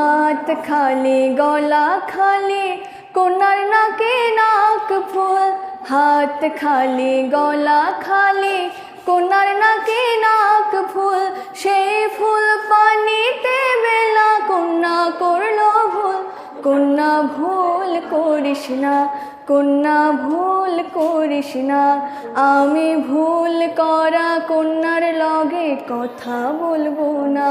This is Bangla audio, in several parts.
হাত খালি, গলা খালি কন্যার নাকে নাক ফুল। হাত খালি, গলা খালি কন্যার নাকে নাক ফুল। সেই ফুল পানিতে বেলা কন্যা করল ভুল। কন্যা ভুল করিস না, কন্যা ভুল করিস না। আমি ভুল করা কন্যার লগে কথা বলব না।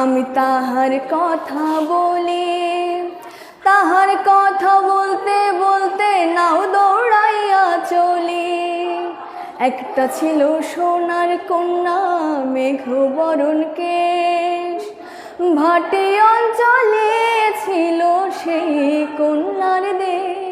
আমি তাহার কথা বলি। তাহার কথা বলতে বলতে নাও দৌড়াইয়া চলি। একটা ছিল সোনার কন্যা, মেঘবরণ কেশ। ভাটি অঞ্চলে ছিল সেই কন্যার দেশ।